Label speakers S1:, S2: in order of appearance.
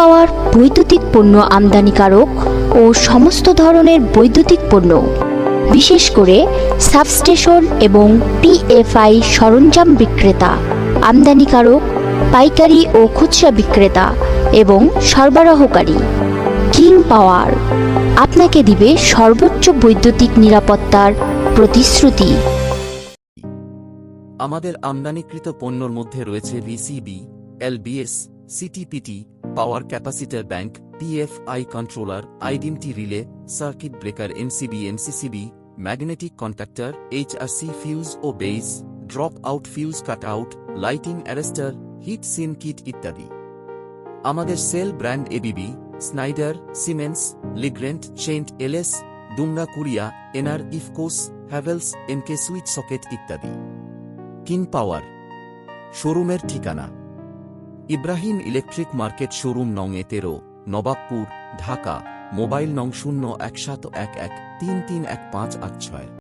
S1: পাওয়ার বৈদ্যুতিক পণ্য আমদানিকারক ও সমস্ত ধরনের বৈদ্যুতিক পণ্য, বিশেষ করে সাবস্টেশন এবং পিএফআই সরঞ্জাম বিক্রেতা, আমদানিকারক, পাইকারি ও খুচরা বিক্রেতা এবং সরবরাহকারী। কিং পাওয়ার, আপনাকে দিবে সর্বোচ্চ বৈদ্যুতিক নিরাপত্তার প্রতিশ্রুতি।
S2: আমাদের আমদানিকৃত পণ্যর মধ্যে রয়েছে VCB LBS, CTPT power capacitor bank PFI controller identity relay circuit breaker MCB MCCB magnetic contactor HRC fuse ও base drop out fuse cut out lighting arrester heat sink kit ইত্যাদি। আমাদের sale brand ABB Schneider Siemens Legrand Chint LS দুমরা Korea NR ইফকোস Havells NK switch socket ইত্যাদি। King power শোরুমের ঠিকানা। Ibrahim electric market showroom নং এ তেরো Nawabpur, Dhaka, mobile নং শূন্য এক সাত এক এক তিন তিন এক পাঁচ আট ছয়।